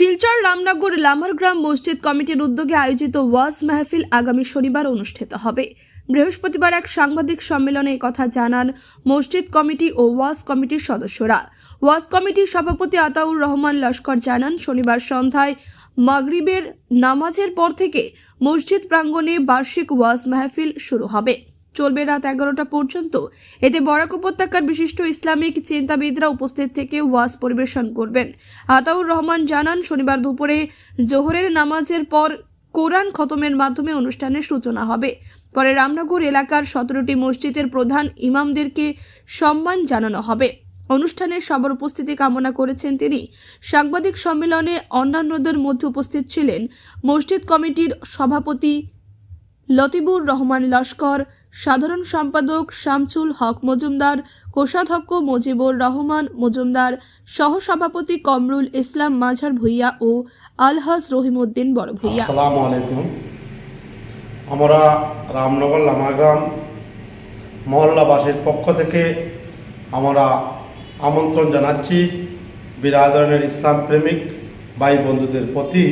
শিলচর রামনগর লামারগ্রাম মসজিদ কমিটির উদ্যোগে আয়োজিত ওয়াজ মাহফিল আগামী শনিবার অনুষ্ঠিত হবে। বৃহস্পতিবার এক সাংবাদিক সম্মেলনে কথা জানান মসজিদ কমিটি ও ওয়াজ কমিটির সদস্যরা। ওয়াজ কমিটির সভাপতি আতাউর রহমান লস্কর জানান, শনিবার সন্ধ্যায় মাগরিবের নামাজের পর থেকে মসজিদ প্রাঙ্গণে বার্ষিক ওয়াজ মাহফিল শুরু হবে। চলবে রাত এগারোটা পর্যন্ত। এতে বরাক উপত্যকার বিশিষ্ট ইসলামিক চিন্তাবিদরা উপস্থিত থেকে ওয়াজ পরিবেশন করবেন। আতাউর রহমান জানান, শনিবার দুপুরে জোহরের নামাজের পর কোরআন খতমের মাধ্যমে অনুষ্ঠানের সূচনা হবে। পরে রামনগর এলাকার সতেরোটি মসজিদের প্রধান ইমামদেরকে সম্মান জানানো হবে। অনুষ্ঠানে সবার উপস্থিতি কামনা করেছেন তিনি। সাংবাদিক সম্মেলনে অন্যান্যদের মধ্যে উপস্থিত ছিলেন মসজিদ কমিটির সভাপতি লতিবুর রহমান লস্কর, সাধারণ সম্পাদক শামসুল হক মজুমদার, কোষাধ্যক্ষ মুজিবুর রহমান মজুমদার, সহসভাপতি কমরুল ইসলাম মাঝার ভুইয়া ও আলহাজ রহিমউদ্দিন বড় ভুইয়া। আমরা রামনগর লামাগ্রাম মহল্লাবাসীর পক্ষ থেকে আমরা আমন্ত্রণ জানাচ্ছি বিরাদরণের ইসলাম প্রেমিক ভাই বন্ধুদের প্রতি।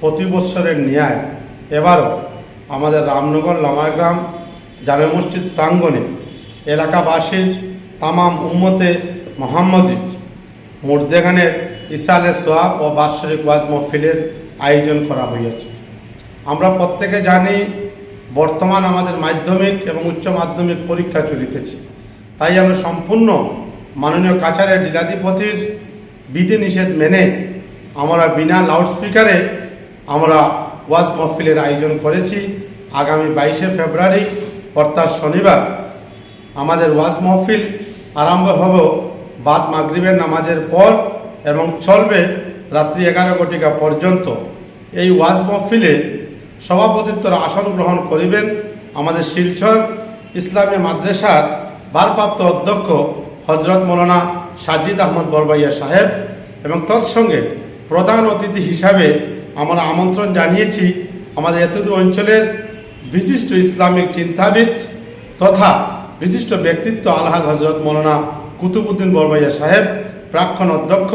প্রতি বৎসরের ন্যায় এবারও আমাদের রামনগর লামাগ্রাম জামে মসজিদ প্রাঙ্গণে এলাকাবাসীর তামাম উম্মতে মোহাম্মদীর মুর্দেগানের ইসালের সোয়াব ও বাৎসরিক ওয়াজ মহফিলের আয়োজন করা হইয়াছে। আমরা প্রত্যেকে জানি বর্তমান আমাদের মাধ্যমিক এবং উচ্চ মাধ্যমিক পরীক্ষা চলিতেছে। তাই আমরা সম্পূর্ণ মাননীয় কাছারের জেলাধিপতির বিধিনিষেধ মেনে আমরা বিনা লাউডস্পিকারে আমরা ওয়াজ মহফিলের আয়োজন করেছি। আগামী বাইশে ফেব্রুয়ারি, অর্থাৎ শনিবার, আমাদের ওয়াজ মহফিল আরম্ভ হব বাদ মাগরিবের নামাজের পর এবং চলবে রাত্রি এগারো ঘটিকা পর্যন্ত। এই ওয়াজ মহফিলে সভাপতিত্বর আসন গ্রহণ করিবেন আমাদের শিলচর ইসলামী মাদ্রাসার ভারপ্রাপ্ত অধ্যক্ষ হজরত মৌলানা সাজিদ আহমদ বরবাইয়া সাহেব এবং তৎসঙ্গে প্রধান অতিথি হিসাবে আমরা আমন্ত্রণ জানিয়েছি আমাদের এতদূর অঞ্চলের বিশিষ্ট ইসলামিক চিন্তাবিদ তথা বিশিষ্ট ব্যক্তিত্ব আলহাজ হজরত মৌলানা কুতুবুদ্দিন বরবাইয়া সাহেব, প্রাক্তন অধ্যক্ষ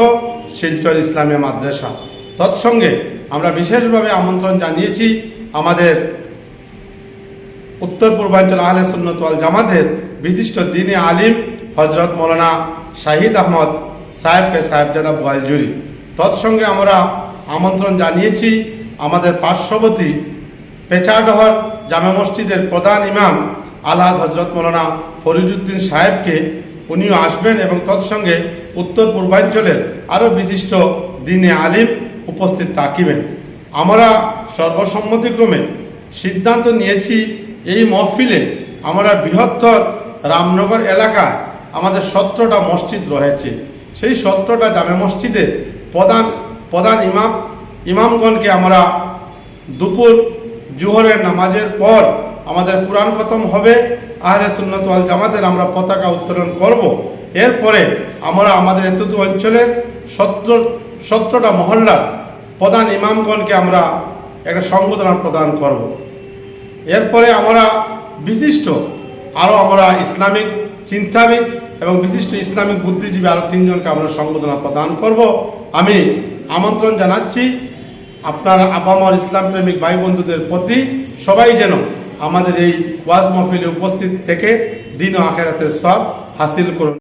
শিলচর ইসলামিয়া মাদ্রাসা। তৎসঙ্গে আমরা বিশেষভাবে আমন্ত্রণ জানিয়েছি আমাদের উত্তর পূর্বাঞ্চল আহলে সুন্নত জামাতের বিশিষ্ট দিনে আলিম হজরত মৌলানা শাহিদ আহমদ সাহেবকে সাহেবজাদা বোয়ালজুরি তৎসঙ্গে আমরা আমন্ত্রণ জানিয়েছি আমাদের পার্শ্ববর্তী পেচাডহর জামে মসজিদের প্রধান ইমাম আলহাজ হজরত মৌলানা ফরিজুদ্দিন সাহেবকে উনিও আসবেন এবং তৎসঙ্গে উত্তর পূর্বাঞ্চলের আরও বিশিষ্ট দিনে আলিম উপস্থিত থাকিবেন। আমরা সর্বসম্মতিক্রমে সিদ্ধান্ত নিয়েছি, এই মহফিলে আমরা বৃহত্তর রামনগর এলাকায় আমাদের সতেরোটা মসজিদ রয়েছে। সেই সতেরোটা জামে মসজিদের প্রধান প্রধান ইমাম, ইমামগণকে আমরা দুপুর জোহরের নামাজের পর আমাদের কোরআন খতম হবে, আহলে সুন্নত ওয়াল জামাতের আমরা পতাকা উত্তোলন করব। এরপরে আমরা আমাদের এতটু অঞ্চলের সত্র, সতেরোটা মহল্লার প্রধান ইমামগণকে আমরা একটা সংবোধনা প্রদান করব। এরপরে আমরা বিশিষ্ট আরও আমরা ইসলামিক চিন্তাবিদ এবং বিশিষ্ট ইসলামিক বুদ্ধিজীবী আরও তিনজনকে আমরা সংবোধনা প্রদান করব। আমি আমন্ত্রণ জানাচ্ছি আপনার আপামর ইসলাম প্রেমিক ভাই বন্ধুদের প্রতি সবাই যেন আমাদের এই ওয়াজ মহফিলে উপস্থিত থেকে দিন আখেরাতের সব হাসিল করুন।